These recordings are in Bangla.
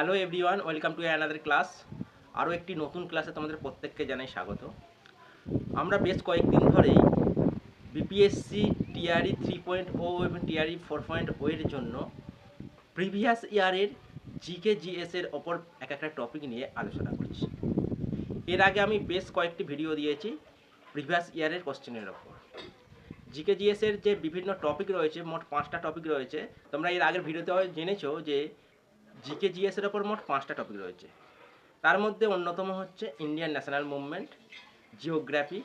Hello everyone welcome to another class আরও একটি নতুন ক্লাসে তোমাদের প্রত্যেককে জানাই স্বাগত। আমরা বেশ কয়েকদিন ধরেই BPSC TRE three point o এবং টিআরই ফোর পয়েন্ট ও এর জন্য প্রিভিয়াস ইয়ারের জিকে জিএস এর ওপর এক একটা টপিক নিয়ে আলোচনা করছি। এর আগে আমি বেশ কয়েকটি ভিডিও দিয়েছি প্রিভিয়াস ইয়ারের কোশ্চেনের ওপর। জিকে জিএস এর যে বিভিন্ন টপিক রয়েছে, মোট পাঁচটা টপিক রয়েছে, তোমরা এর আগের ভিডিওতে জেনেছো যে জিকে জিএস এর ওপর মোট পাঁচটা টপিক রয়েছে। তার মধ্যে অন্যতম হচ্ছে ইন্ডিয়ান ন্যাশনাল মুভমেন্ট জিওগ্রাফি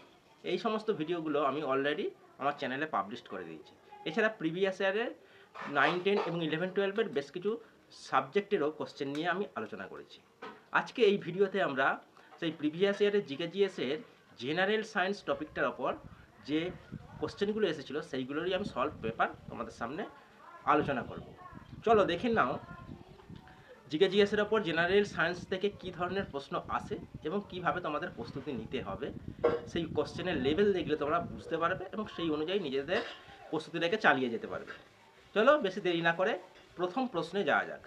এই সমস্ত ভিডিওগুলো আমি অলরেডি আমার চ্যানেলে পাবলিশ করে দিয়েছি। এছাড়া প্রিভিয়াস ইয়ারের নাইন টেন এবং ইলেভেন টুয়েলভের বেশ কিছু সাবজেক্টেরও কোশ্চেন নিয়ে আমি আলোচনা করেছি। আজকে এই ভিডিওতে আমরা সেই প্রিভিয়াস ইয়ারের জিকে জিএস এর জেনারেল সায়েন্স টপিকটার ওপর যে কোশ্চেনগুলো এসেছিল, সেইগুলোরই আমি সলভ পেপার তোমাদের সামনে আলোচনা করব। চলো দেখে নাও জিকে জিএসের ওপর জেনারেল সায়েন্স থেকে কী ধরনের প্রশ্ন আসে এবং কীভাবে তোমাদের প্রস্তুতি নিতে হবে, সেই কোশ্চেনের লেভেল দেখলে তোমরা বুঝতে পারবে এবং সেই অনুযায়ী নিজেদের প্রস্তুতিটাকে চালিয়ে যেতে পারবে। চলো বেশি দেরি না করে প্রথম প্রশ্নে যাওয়া যাক।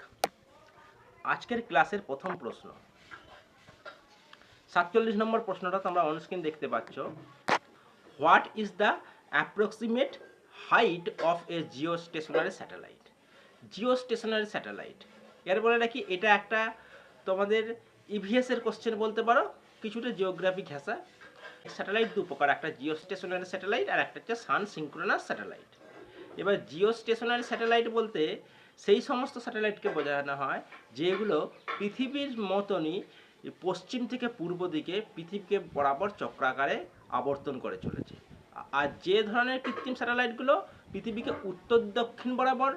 আজকের ক্লাসের প্রথম প্রশ্ন। সাতচল্লিশ নম্বর প্রশ্নটা তোমরা অনস্ক্রিন দেখতে পাচ্ছ। What is the approximate height of a geostationary satellite geostationary satellite এর বলে নাকি এটা একটা তোমাদের ইভিএস এর কোশ্চেন বলতে পারো। কিছুটা জিওগ্রাফি ঘেঁষা স্যাটেলাইট দু প্রকার, একটা জিও স্টেশনারি স্যাটেলাইট আর একটা হচ্ছে সান সিঙ্ক্রোনাস স্যাটেলাইট এবার জিও স্টেশনারি স্যাটেলাইট বলতে সেই সমস্ত স্যাটেলাইটকে বোঝানো হয়, যেগুলো পৃথিবীর মতনই পশ্চিম থেকে পূর্ব দিকে পৃথিবীকে বরাবর চক্রাকারে আবর্তন করে চলেছে। আর যে ধরনের কৃত্রিম স্যাটেলাইটগুলো পৃথিবীকে উত্তর দক্ষিণ বরাবর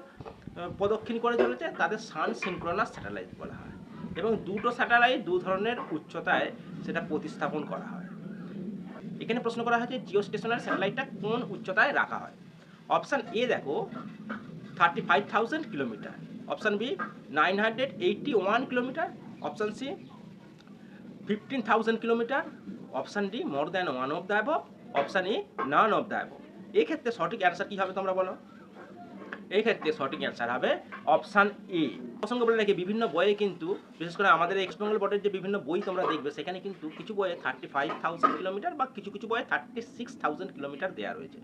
প্রদক্ষিণ করে চলেছে, তাদের সান সিঙ্ক্রোনাস স্যাটেলাইট বলা হয়। এবং দুটো স্যাটেলাইট দু ধরনের উচ্চতায় সেটা প্রতিস্থাপন করা হয়। এখানে প্রশ্ন করা হয়েছে জিও স্টেশনারি স্যাটেলাইটটা কোন উচ্চতায় রাখা হয়? অপশান এ দেখো thirty five thousand kilometre. Option B nine hundred eighty one kilometre. Option C fifteen thousand kilometre. Option D more than one of the option A none of the above এই ক্ষেত্রে সঠিক অ্যান্সার কী হবে তোমরা বলো? এই ক্ষেত্রে সঠিক অ্যান্সার হবে অপশান এ প্রসঙ্গ বলে রাখি, বিভিন্ন বইয়ে কিন্তু, বিশেষ করে আমাদের এক্স বেঙ্গল বোর্ডের যে বিভিন্ন বই তোমরা দেখবে, সেখানে কিন্তু কিছু বইয়ে থার্টি ফাইভ থাউজেন্ড কিলোমিটার বা কিছু কিছু বইয়ে থার্টি সিক্স থাউজেন্ড কিলোমিটার দেওয়া রয়েছে।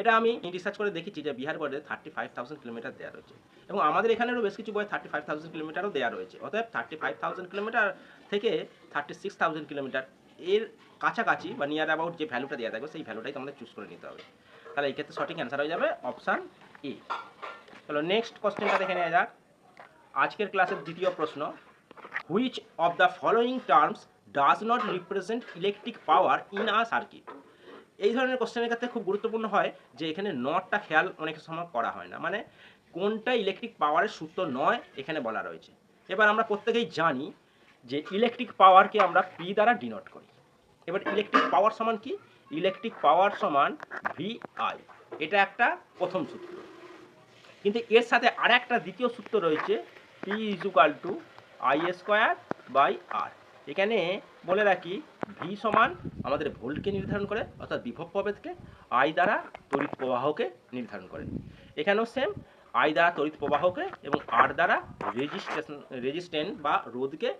এটা আমি রিসার্চ করে দেখেছি যে বিহার বোর্ডে থার্টি ফাইভ থাউজেন্ড কিলোমিটার দেওয়া রয়েছে। এবং আমাদের এখানেরও বেশ কিছু বই থার্টি ফাইভ থাউজেন্ড কিলোমিটারও দেওয়া রয়েছে। অতএব থার্টি ফাইভ থাউজেন্ড কিলোমিটার থেকে থার্টি সিক্স থাউজেন্ড কিলোমিটার এর কাছাকাছি বা নিয়ার অ্যাবাউট যে ভ্যালুটা দেওয়া থাকবে, সেই ভ্যালুটাই তোমাদের চুজ করে নিতে হবে। তাহলে এই ক্ষেত্রে সঠিক অ্যান্সার হয়ে যাবে অপশান এ চলো নেক্সট কোশ্চেনটা দেখে নেওয়া যাক। আজকের ক্লাসের দ্বিতীয় প্রশ্ন which of the following terms does not represent electric power in a circuit এই ধরনের কোশ্চেনের ক্ষেত্রে খুব গুরুত্বপূর্ণ হয় যে এখানে নটটা খেয়াল অনেক সময় করা হয় না। মানে কোনটা ইলেকট্রিক পাওয়ারের সূত্র নয়, এখানে বলা রয়েছে। এবার আমরা প্রত্যেকেই জানি যে ইলেকট্রিক পাওয়ারকে আমরা পি দ্বারা ডিনোট করি। এবার ইলেকট্রিক পাওয়ার সমান কি? ইলেকট্রিক পাওয়ার সমান ভি আই এটা একটা প্রথম সূত্র। কিন্তু এর সাথে আর একটা দ্বিতীয় সূত্র রয়েছে P equal to I square by R এখানে বলে রাখি ভি সমান আমাদের ভোল্টকে নির্ধারণ করে, অর্থাৎ বিভব প্রভেদকে আই দ্বারা তড়িৎ প্রবাহকে নির্ধারণ করে। এখানেও সেম আই দ্বারা তড়িৎ প্রবাহকে এবং আর দ্বারা রেজিস্ট্রেশন রেজিস্ট্যান্ট বা রোধকে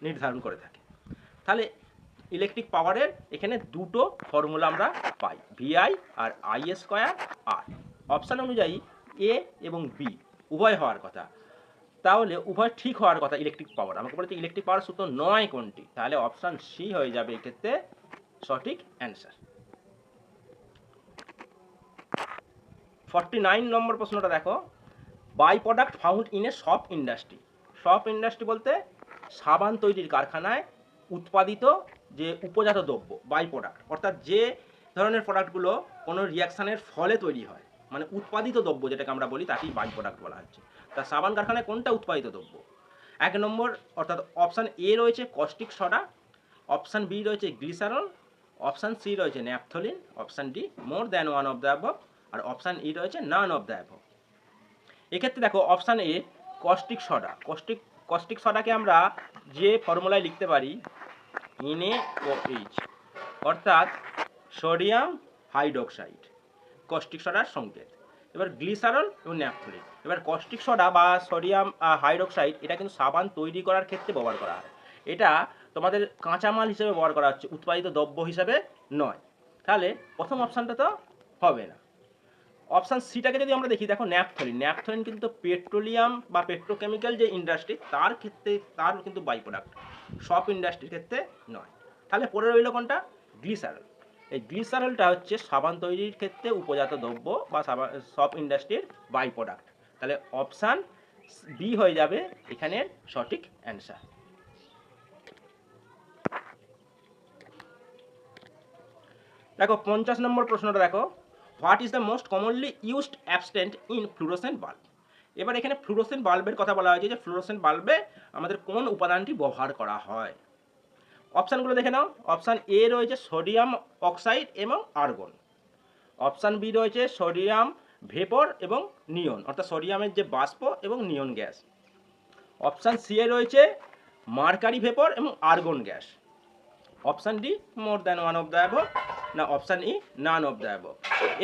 নির্ধারণ করে থাকে। তাহলে ইলেকট্রিক পাওয়ারের এখানে দুটো ফর্মুলা আমরা পাই ভিআই আর আই স্কোয়ার আর অপশান অনুযায়ী এ এবং বি উভয় হওয়ার কথা। তাহলে উভয় ঠিক হওয়ার কথা ইলেকট্রিক পাওয়ার আমাকে বলেছে ইলেকট্রিক পাওয়ার সূত্র নয় কোনটি? তাহলে অপশান সি হয়ে যাবে এক্ষেত্রে সঠিক অ্যান্সার ফর্টি নাইন নম্বর প্রশ্নটা দেখো। By product found in a soap industry soap industry বলতে সাবান তৈরির কারখানায় উৎপাদিত যে উপজাত দ্রব্য বাই প্রোডাক্ট অর্থাৎ যে ধরনের প্রোডাক্টগুলো কোনো রিয়াকশানের ফলে তৈরি হয়। মানে উৎপাদিত দ্রব্য যেটাকে আমরা বলি, তাকেই বাই প্রোডাক্ট বলা হচ্ছে। তা সাবান কারখানায় কোনটা উৎপাদিত দ্রব্য? এক নম্বর, অর্থাৎ অপশান এ রয়েছে কস্টিক সোডা, অপশান বি রয়েছে গ্লিসারল, অপশান সি রয়েছে naphthalene, option D more than one of the above R option E রয়েছে নান অফ দ্য অ্যাবভ এক্ষেত্রে দেখো, option A caustic soda. Caustic caustic সোডাকে আমরা যে ফর্মুলায় লিখতে পারি এনএ ও এইচ অর্থাৎ সোডিয়াম হাইড্রোক্সাইড। কস্টিক সোডার সংকেত। এবার গ্লিসারল এবং ন্যাপথলিন এবার কস্টিক সোডা বা সোডিয়াম হাইড্রোক্সাইড এটা কিন্তু সাবান তৈরি করার ক্ষেত্রে ব্যবহার করা হয়। এটা তোমাদের কাঁচামাল হিসেবে ব্যবহার করা হচ্ছে, উৎপাদিত দ্রব্য হিসাবে নয়। তাহলে প্রথম অপশানটা তো হবে না। অপশান সিটাকে যদি আমরা দেখি, দেখো ন্যাপথলিন ন্যাপথলিন কিন্তু পেট্রোলিয়াম বা পেট্রোকেমিক্যাল যে ইন্ডাস্ট্রি তার ক্ষেত্রে, তার কিন্তু বাই প্রোডাক্ট সব ইন্ডাস্ট্রির ক্ষেত্রে নয়। তাহলে পরে রইল কোনটা? গ্লিসারল এই গ্লিসারলটা হচ্ছে সাবান তৈরির ক্ষেত্রে উপজাত দ্রব্য বা সাবান সব ইন্ডাস্ট্রির বাই প্রোডাক্ট তাহলে অপশান বি হয়ে যাবে এখানের সঠিক অ্যান্সার দেখো পঞ্চাশ নম্বর প্রশ্নটা দেখো। What is the most commonly used absent in fluorescent bulb এবার এখানে ফ্লুরোসেন্ট বাল্বের কথা বলা হয়েছে যে ফ্লুরোসেন্ট বাল্বে আমাদের কোন উপাদানটি ব্যবহার করা হয়? অপশানগুলো দেখে নাও। অপশান এ রয়েছে সোডিয়াম অক্সাইড এবং আর্গন। অপশান বি রয়েছে সোডিয়াম ভেপর এবং নিয়ন, অর্থাৎ সোডিয়ামের যে বাষ্প এবং নিয়ন গ্যাস। অপশান সি এ রয়েছে মার্কারি ভেপর এবং argon gas. Option D, more than one of the above, না option E, none of the above.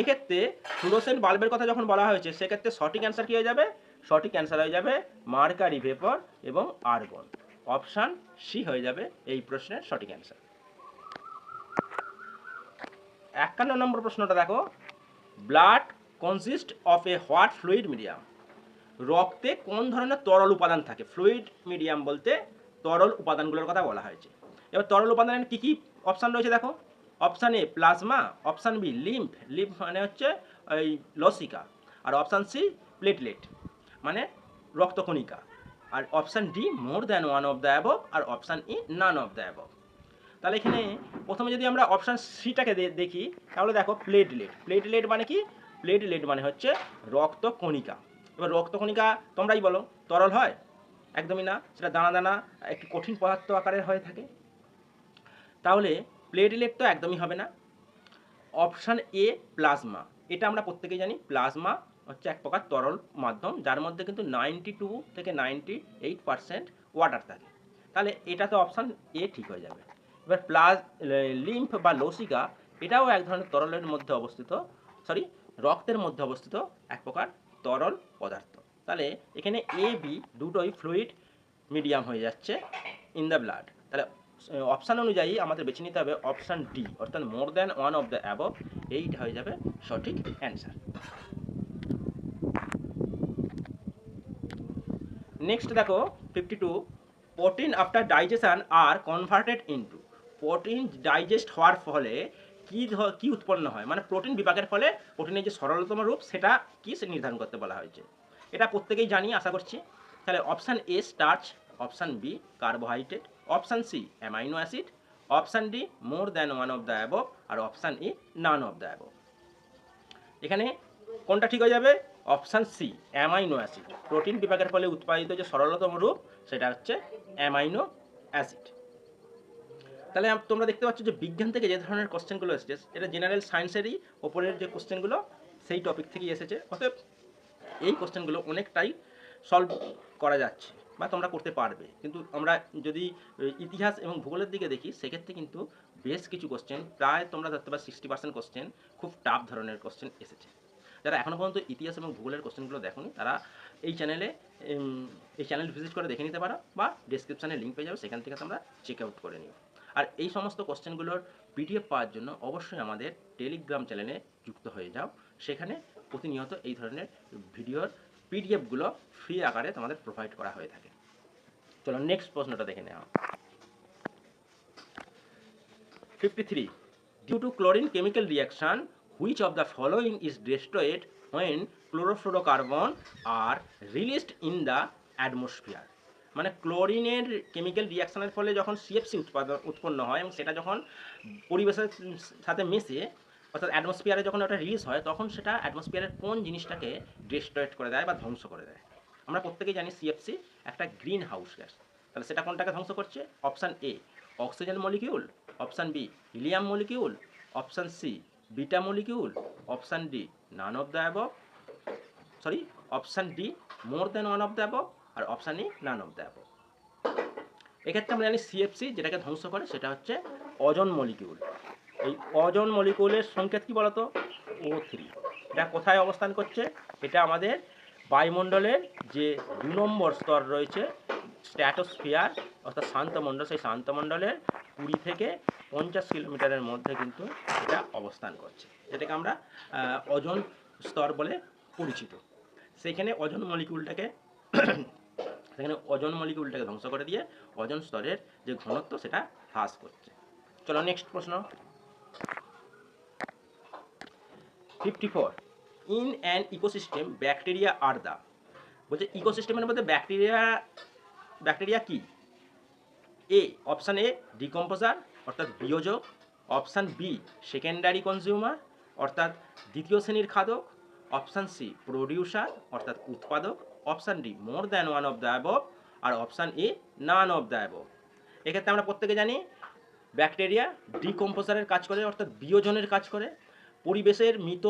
এক্ষেত্রে ফ্লুরোসেন্ট বাল্বের কথা যখন বলা হয়েছে, সেক্ষেত্রে সঠিক অ্যান্সার কী হয়ে যাবে? সঠিক অ্যান্সার হয়ে যাবে মার্কারি ভেপর এবং আর্গন। অপশান সি হয়ে যাবে এই প্রশ্নের সঠিক অ্যান্সার একান্ন নম্বর প্রশ্নটা দেখো। Blood consist of a what fluid medium রক্তে কোন ধরনের তরল উপাদান থাকে? ফ্লুইড মিডিয়াম বলতে তরল উপাদানগুলোর কথা বলা হয়েছে। এবার তরল উপাদানের কী কী অপশান রয়েছে দেখো? Option A plasma option B lymph lymph মানে হচ্ছে ওই লসিকা। আর অপশান সি প্লেটলেট মানে রক্তকণিকা। আর option D more than one of the above R option E none of the above তাহলে এখানে প্রথমে যদি আমরা অপশান সিটাকে দেখি, তাহলে দেখো প্লেটলেট প্লেটলেট মানে কি? প্লেটলেট মানে হচ্ছে রক্তকণিকা এবার রক্তকণিকা তোমরাই বলো, তরল হয়? একদমই না। সেটা দানা দানা, একটি কঠিন পদার্থ আকারের হয়ে থাকে। তাহলে প্লেটলেট তো একদমই হবে না। অপশান এ প্লাজমা এটা আমরা প্রত্যেকেই জানি প্লাজমা হচ্ছে এক প্রকার তরল মাধ্যম, যার মধ্যে কিন্তু নাইনটি টু থেকে নাইনটি এইট পার্সেন্ট ওয়াটার থাকে। তাহলে এটা তো অপশান এ ঠিক হয়ে যাবে। এবার প্লাজ লিম্ফ বা লসিকা এটাও এক ধরনের তরলের মধ্যে অবস্থিত সরি রক্তের মধ্যে অবস্থিত এক প্রকার তরল পদার্থ। তাহলে এখানে এ বি দুটোই ফ্লুইড মিডিয়াম হয়ে যাচ্ছে ইন দ্য ব্লাড তাহলে অপশান অনুযায়ী আমাদের বেছে নিতে হবে অপশান ডি অর্থাৎ more than one of the above এইটা হয়ে যাবে সঠিক অ্যান্সার নেক্সট দেখো fifty two protein after digestion are converted into protein digest হওয়ার ফলে কী কী উৎপন্ন হয়? মানে প্রোটিন বিভাগের ফলে প্রোটিনের যে সরলতম রূপ, সেটা কি নির্ধারণ করতে বলা হয়েছে? এটা প্রত্যেকেই জানি, আশা করছি। তাহলে option A starch option B carbohydrate option C amino acid option D more than one of the above R option E none of the above এখানে কোনটা ঠিক হয়ে যাবে? Option C, amino acid. Protein বিভাগের ফলে উৎপাদিত যে সরলতম রূপ, সেটা হচ্ছে অ্যামাইনো অ্যাসিড। তাহলে তোমরা দেখতে পাচ্ছ যে বিজ্ঞান থেকে যে ধরনের কোশ্চেনগুলো এসেছে, এটা জেনারেল সায়েন্সেরই ওপরের যে কোশ্চেনগুলো, সেই টপিক থেকেই এসেছে। অতএব এই কোশ্চেনগুলো অনেকটাই সলভ করা যাচ্ছে বা তোমরা করতে পারবে। কিন্তু আমরা যদি ইতিহাস এবং ভূগোলের দিকে দেখি, সেক্ষেত্রে কিন্তু বেশ কিছু কোশ্চেন, প্রায় তোমরা ধরতে পারো সিক্সটি পার্সেন্ট কোশ্চেন, খুব টাফ ধরনের কোশ্চেন এসেছে। যারা এখনও পর্যন্ত ইতিহাস এবং ভূগোলের কোশ্চেনগুলো দেখোনি, তারা এই চ্যানেলে এই চ্যানেল ভিজিট করে দেখে নিতে পারো বা ডিসক্রিপশানে লিঙ্ক পেয়ে যাবে, সেখান থেকে তোমরা চেক আউট করে নিও। আর এই সমস্ত কোশ্চেনগুলোর পিডিএফ পাওয়ার জন্য অবশ্যই আমাদের টেলিগ্রাম চ্যানেলে যুক্ত হয়ে যাও, সেখানে প্রতিনিয়ত এই ধরনের ভিডিওর পিডিএফগুলো ফ্রি আকারে তোমাদের প্রোভাইড করা হয়ে থাকে। চলো নেক্সট প্রশ্নটা দেখে নেওয়া fifty three due to chlorine chemical reaction which of the following is destroyed when chlorofluorocarbon are released in the atmosphere? মানে ক্লোরিনের কেমিক্যাল রিয়াকশনের ফলে যখন সিএফসি উৎপাদন, উৎপন্ন হয় এবং সেটা যখন পরিবেশের সাথে মিশে, অর্থাৎ অ্যাটমসফিয়ারে যখন ওটা রিলিজ হয়, তখন সেটা অ্যাটমসফিয়ারের কোন জিনিসটাকে ডিস্ট্রয়েড করে দেয় বা ধ্বংস করে দেয়? আমরা প্রত্যেকেই জানি সিএফসি একটা গ্রিন হাউস গ্যাস তাহলে সেটা কোনটাকে ধ্বংস করছে? Option A oxygen molecule option B helium molecule option C beta molecule option D none of the above sorry option D more than one of the above R option E none of the above এক্ষেত্রে আমরা জানি সিএফসি যেটাকে ধ্বংস করে, সেটা হচ্ছে অজন মলিকিউল এই অজন মলিকিউলের সংকেত কি বলতো? ও থ্রি এটা কোথায় অবস্থান করছে? এটা আমাদের বায়ুমণ্ডলের যে দু নম্বর স্তর রয়েছে স্ট্র্যাটোস্ফিয়ার অর্থাৎ শান্তমণ্ডল, সেই শান্তমণ্ডলের কুড়ি থেকে পঞ্চাশ কিলোমিটারের মধ্যে কিন্তু এটা অবস্থান করছে, যেটাকে আমরা অজন স্তর বলে পরিচিত। সেখানে অজন মলিকিউলটাকে সেখানে অজন মলিকিউলটাকে ধ্বংস করে দিয়ে অজন স্তরের যে ঘনত্ব, সেটা হ্রাস করছে। চলো নেক্সট প্রশ্ন। Fifty four in an ecosystem bacteria are the বলছে ইকোসিস্টেমের মধ্যে ব্যাকটেরিয়া ব্যাকটেরিয়া কি? এ, অপশান এ, ডিকম্পোজার, অর্থাৎ বিয়োজক। অপশান বি, সেকেন্ডারি কনজিউমার, অর্থাৎ দ্বিতীয় শ্রেণির খাদক। অপশান সি, প্রডিউসার, অর্থাৎ উৎপাদক। Option D, more than one of the above. R option A, none of the above. এক্ষেত্রে আমরা প্রত্যেকে জানি, ব্যাকটেরিয়া ডিকম্পোজারের কাজ করে, অর্থাৎ বিয়োজনের কাজ করে। পরিবেশের মৃত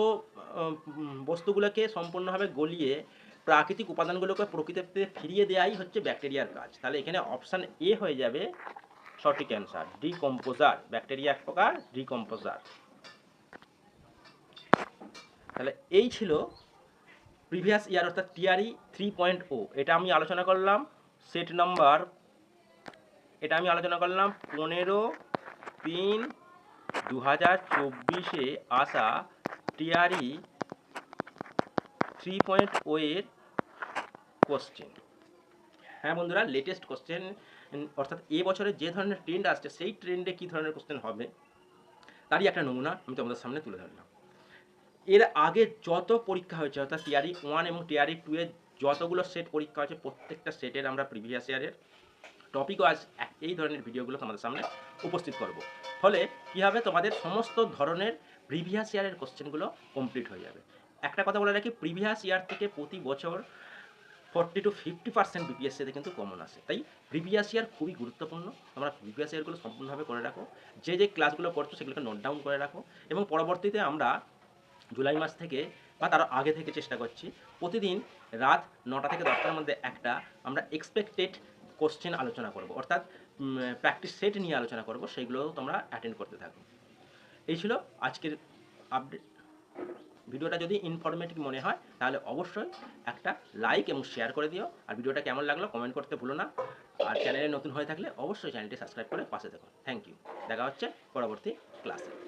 বস্তুগুলোকে সম্পূর্ণভাবে গলিয়ে প্রাকৃতিক উপাদানগুলোকে প্রকৃতিতে ফিরিয়ে দেওয়াই হচ্ছে ব্যাকটেরিয়ার কাজ। তাহলে এখানে অপশান এ হয়ে যাবে সঠিক অ্যান্সার ডিকম্পোজার ব্যাকটেরিয়া এক প্রকার ডিকম্পোজার তাহলে এই ছিল প্রিভিয়াস ইয়ার অর্থাৎ টিআরই থ্রি পয়েন্ট ও এটা আমি আলোচনা করলাম। সেট নাম্বার এটা আমি আলোচনা করলাম পনেরো তিন দু হাজার চব্বিশে আসা টিআরই থ্রি পয়েন্ট ও এর কোশ্চেন হ্যাঁ বন্ধুরা লেটেস্ট কোশ্চেন অর্থাৎ এ বছরে যে ধরনের ট্রেন্ড আসছে, সেই ট্রেন্ডে কী ধরনের কোশ্চেন হবে, তারই একটা নমুনা আমি তোমাদের সামনে তুলে ধরলাম। এর আগে যত পরীক্ষা হয়েছে, অর্থাৎ টিআরই ওয়ান এবং টিআরই টু এর যতগুলো সেট পরীক্ষা হয়েছে, প্রত্যেকটা সেটের আমরা প্রিভিয়াস ইয়ারের টপিকও আজ এই ধরনের ভিডিওগুলো তোমাদের সামনে উপস্থিত করব। ফলে কী হবে? তোমাদের সমস্ত ধরনের প্রিভিয়াস ইয়ারের কোশ্চেনগুলো কমপ্লিট হয়ে যাবে। একটা কথা বলে রাখি প্রিভিয়াস ইয়ার থেকে প্রতি বছর ফর্টি টু ফিফটি পার্সেন্ট বিপিএসসিতে কিন্তু কমন আসে তাই প্রিভিয়াস ইয়ার খুবই গুরুত্বপূর্ণ। তোমরা প্রিভিয়াস ইয়ারগুলো সম্পূর্ণভাবে করে রাখো। যে যে ক্লাসগুলো করছ সেগুলোকে নোট ডাউন করে রাখো। এবং পরবর্তীতে আমরা জুলাই মাস থেকে বা তার আগে থেকে চেষ্টা করছি, প্রতিদিন রাত নটা থেকে দশটার মধ্যে একটা আমরা এক্সপেক্টেড কোশ্চেন আলোচনা করব। অর্থাৎ প্র্যাকটিস সেট নিয়ে আলোচনা করব সেইগুলো তোমরা অ্যাটেন্ড করতে থাকো। এই ছিল আজকের আপডেট ভিডিওটা যদি ইনফরমেটিভ মনে হয়, তাহলে অবশ্যই একটা লাইক এবং শেয়ার করে দিও। আর ভিডিওটা কেমন লাগল কমেন্ট করতে ভুলো না। আর চ্যানেলে নতুন হয়ে থাকলে অবশ্যই চ্যানেলটি সাবস্ক্রাইব করে পাশে দেখো থ্যাংক ইউ দেখা হচ্ছে পরবর্তী ক্লাসে